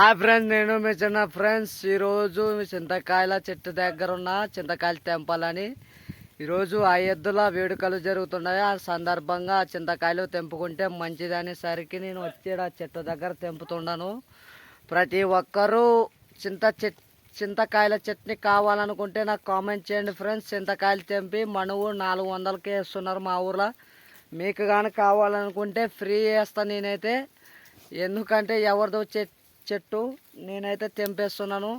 ఆ ఫ్రెండ్స్ నేను మీ చిన్న ఫ్రెండ్స్ ఈరోజు మీ చింతకాయల చెట్టు దగ్గర ఉన్న చింతకాయలు తెంపాలని ఈరోజు ఆ ఎద్దుల వేడుకలు జరుగుతున్నాయి. ఆ సందర్భంగా ఆ చింతకాయలు తెంపుకుంటే మంచిదని సరికి నేను వచ్చి ఆ చెట్టు దగ్గర తెంపుతున్నాను ప్రతి ఒక్కరూ చింత చెట్ చింతకాయల చట్నీ కావాలనుకుంటే నాకు కామెంట్ చేయండి ఫ్రెండ్స్ చింతకాయలు తెంపి మనువు నాలుగు వందలకే ఇస్తున్నారు మా ఊర్లో. మీకు కానీ కావాలనుకుంటే ఫ్రీ వేస్తాను నేనైతే. ఎందుకంటే ఎవరిదో చెట్ చెట్టు నేనైతే తెంపేస్తున్నాను.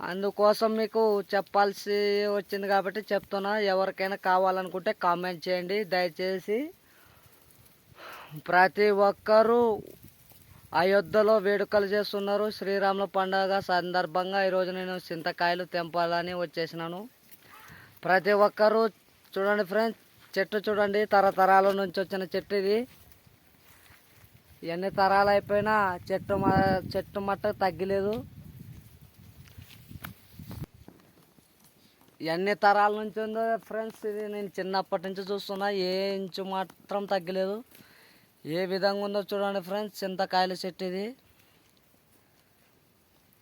అందుకోసం మీకు చెప్పాల్సి వచ్చింది కాబట్టి చెప్తున్నా. ఎవరికైనా కావాలనుకుంటే కామెంట్ చేయండి. దయచేసి ప్రతి ఒక్కరూ అయోధ్యలో వేడుకలు చేస్తున్నారు. శ్రీరాముల పండుగ సందర్భంగా ఈరోజు నేను చింతకాయలు తెంపాలని వచ్చేసినాను. ప్రతి ఒక్కరూ చూడండి ఫ్రెండ్స్ చెట్టు చూడండి. తరతరాల నుంచి వచ్చిన చెట్టు ఇది. ఎన్ని తరాలు అయిపోయినా చెట్టు చెట్టు మట్ట తగ్గలేదు. ఎన్ని తరాల నుంచి ఉందో ఫ్రెండ్స్ ఇది నేను చిన్నప్పటి నుంచి చూస్తున్నా ఏ ఇంచు మాత్రం తగ్గలేదు. ఏ విధంగా ఉందో చూడండి ఫ్రెండ్స్ చింతకాయల చెట్టు ఇది.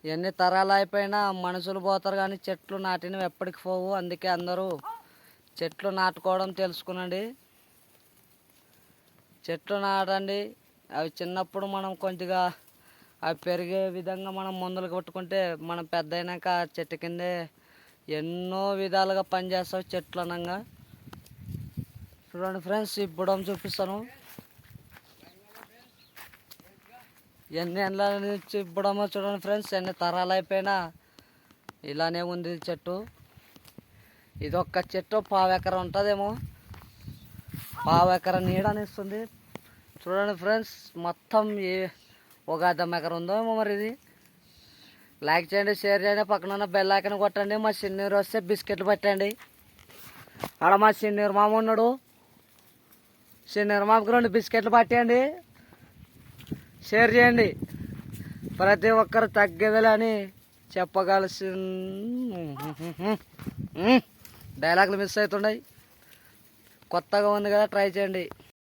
ఎన్ని తరాలు అయిపోయినా మనుషులు పోతారు కానీ చెట్లు నాటినవి ఎప్పటికి పోవు. అందుకే అందరూ చెట్లు నాటుకోవడం తెలుసుకునండి. చెట్లు నాటండి. అవి చిన్నప్పుడు మనం కొద్దిగా అవి పెరిగే విధంగా మనం మందులు కొట్టుకుంటే మనం పెద్ద అయినాక చెట్టు కిందే ఎన్నో విధాలుగా పనిచేస్తావు చెట్లు అనగా. చూడండి ఫ్రెండ్స్ ఈ బుడం చూపిస్తాను. ఎన్ని ఎండ్ల నుంచి బుడమో చూడండి ఫ్రెండ్స్ ఎన్ని తరాలు అయిపోయినా ఇలానే ఉంది చెట్టు. ఇది ఒక్క చెట్టు పావు ఎకరం ఉంటుందేమో. పావు ఎకరం నీడనిస్తుంది. చూడండి ఫ్రెండ్స్ మొత్తం ఏ ఒక అర్థం ఎకర ఉందో ఏమో మరి ఇది. లైక్ చేయండి షేర్ చేయండి పక్కన ఉన్న బెల్ ఐకన్ కొట్టండి మా చిన్నీరు వస్తే బిస్కెట్లు పెట్టండి. ఆడ మా చిన్నీరు మామ ఉన్నాడు. చిన్నీరు మామకు రెండు బిస్కెట్లు పట్టేయండి. షేర్ చేయండి. ప్రతి ఒక్కరు తగ్గేదని చెప్పగలసి డైలాగులు మిస్ అవుతున్నాయి. కొత్తగా ఉంది కదా ట్రై చేయండి.